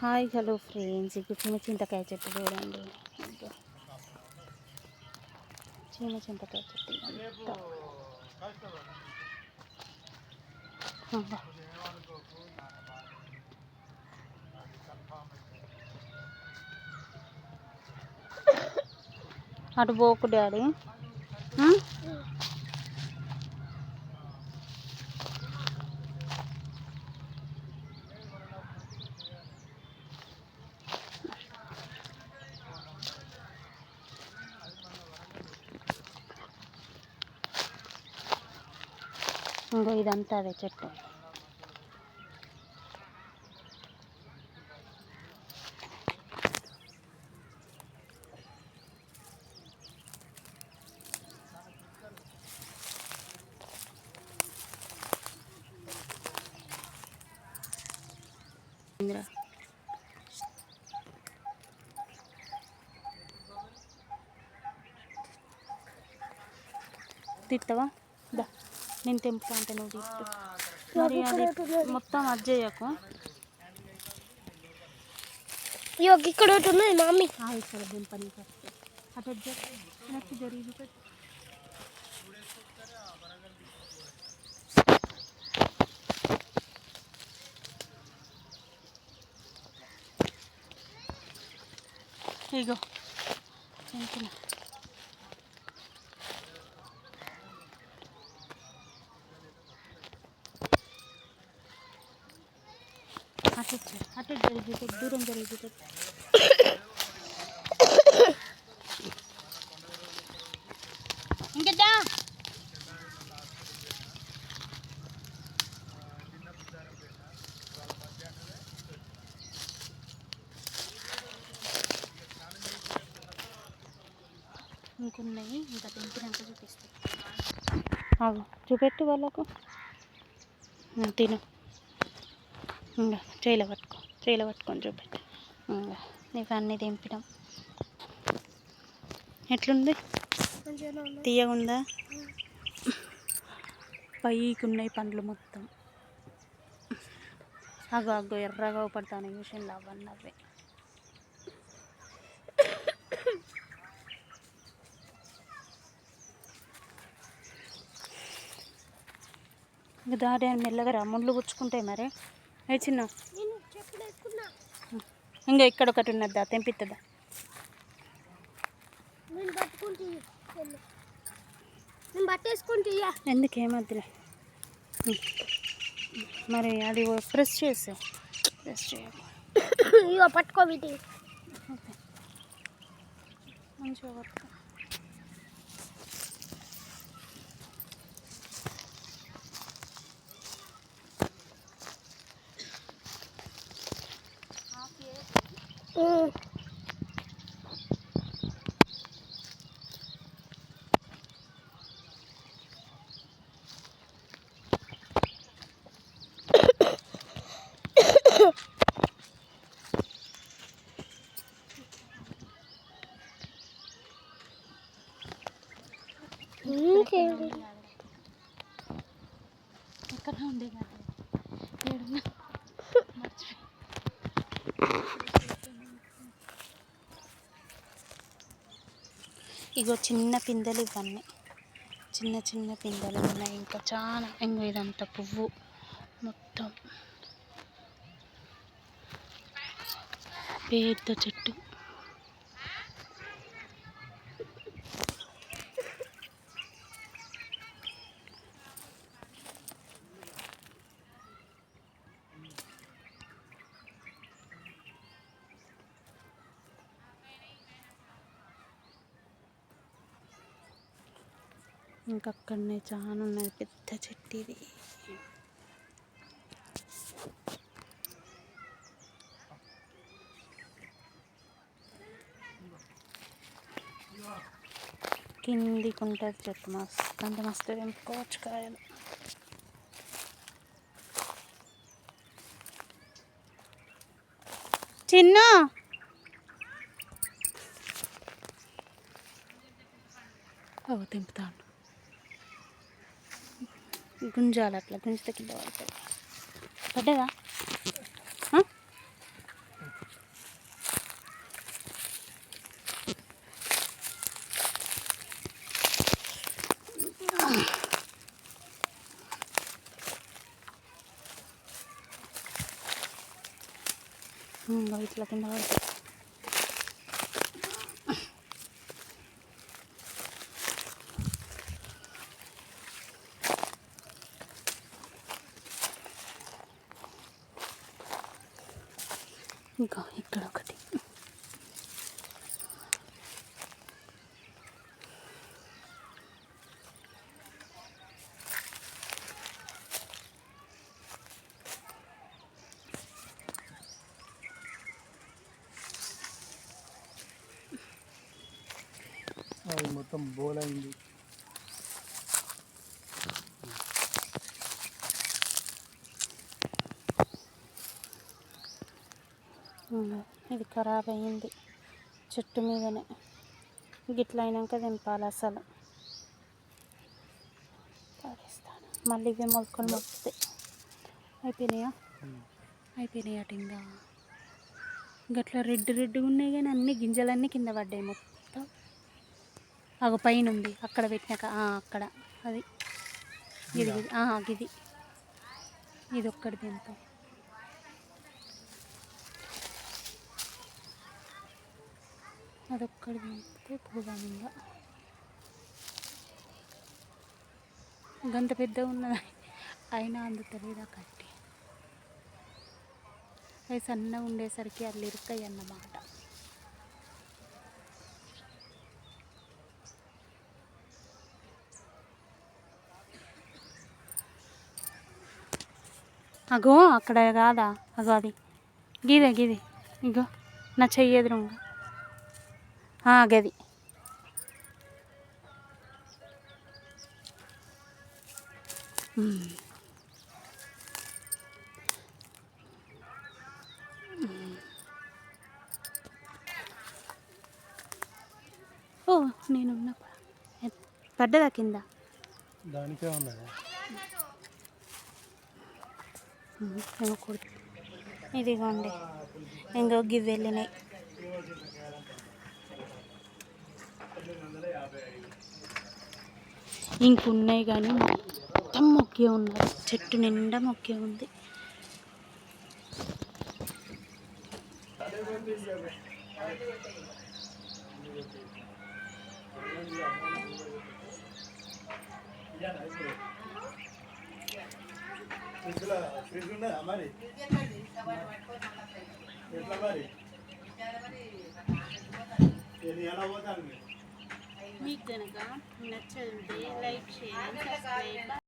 Hi hello friends. ఇప్పుడు చిన్న చింతకాయ చెట్టు చూడండి. చిన్న చింతకాయ చెట్టు అటు పోకు డాడీ. ఇంకో ఇదంతా అదే చెట్టు. ఇందిరా. తిట్టవా నేను తెంపుతా అంటే నువ్వు తిట్టు మరి అది మొత్తం అది చేయకు. ఇగో ఇక్కడ ఒకటి ఉన్నది మమ్మీ ఇక్కడ దింపని అటు నెక్స్ట్ జరిగి పెట్టు ఇగో తెంపిన అటు ఇచ్చేయ్. అటు దూరం జరిగి ఇంకా ఇంకున్నాయి ఇంకా తింటున్నాక చూపిస్తాను అవి చూపెట్టు వాళ్ళకు. తిను. ఇంకా చేయిలో చేయిలో పట్టుకొని చూపెట్టు. అన్నీ తెంపినాం. ఎట్లుంది? తీయగుందా? పైకి ఉన్నాయి పండ్లు మొత్తం. అగో అగో ఎర్రగా పడతాను మిషన్లో అవన్నీ అవే. దారి మెల్లగా రా ముళ్ళు పుచ్చుకుంటాయి మరి. ఏ చిన్న? ఇంకా ఇక్కడ ఒకటి ఉన్నదా తెంపిస్తుందా నేను పట్టుకుంటే ఇయ్యి. వెళ్ళు. నేను పట్టేసుకుంటే ఇయ్య. ఎందుకు ఏమద్దులే ఉం. మరి అది ప్రెస్ చేసే ప్రెస్ చేయాలి పట్టుకో వీటి మంచిగా పట్టుకో ఎక్కడ ఇగో చిన్న పిందెలు ఇవన్నీ. చిన్న చిన్న పిందెలు ఉన్నాయి. ఇంకా చాలా ఇంకో ఇదంతా పువ్వు మొత్తం. పెద్ద చెట్టు. ఇంకా అక్కడనే చాలా ఉన్నది పెద్ద చెట్టు ఇది కిందికి ఉంటుంది చెట్టు మస్తు అంటే మస్తు తెంపుకోవచ్చు కాయలు. చిన్న! తెంపుతాను गुंज आला आपला गुंज तर किल्ला वाटतं फटे का हां? बघितलं किल्ला वाटतं. ఇంకా ఇక్కడ ఒకటి అది మొత్తం బోల్ అయింది ఇంగో ఇది ఖరాబ్ అయ్యింది చెట్టు మీదనే. గిట్ల అయినాక దింపాలి అసలు. పడేస్తాను మళ్ళీ ఇవి మొలకలు మొక్కుతాయి అయిపోయినాయా? అయిపోయినాయి అటు ఇంకా గట్ల రెడ్ రెడ్గా ఉన్నాయి కానీ అన్ని గింజలన్నీ కింద పడ్డాయి మొత్తం. అగో పైన ఉంది అక్కడ పెట్టినాక అక్కడ. అది. ఇది ఇది. ఇది ఇది. ఒక్కటి దింపాం అదొక్కటి తింటే పోదాం ఇంకా గంత పెద్ద ఉన్నది? అయినా అందుతలేదు ఆ కట్టి? అవి సన్నగా ఉండేసరికి అల్లు ఇరుకాయి అన్నమాట అగో అక్కడ కాదా? అగో అది. గీదే గీదే. ఇగో నా చెయ్యి ఎదురుగా గది. ఓ నేనున్నా పడ్డదా కింద? దానికే కొడుతు ఇదిగోండి. ఇంకో గివి వెళ్ళినాయి ఇంకున్నాయి కానీ మొత్తం మొక్కే ఉన్నారు చెట్టు నిండా మొక్కే ఉంది మరి ఎట్లా మరి ఎలా పోతాను మీరు మీకు కనుక నచ్చండి లైక్ చేయండి సబ్స్క్రైబ్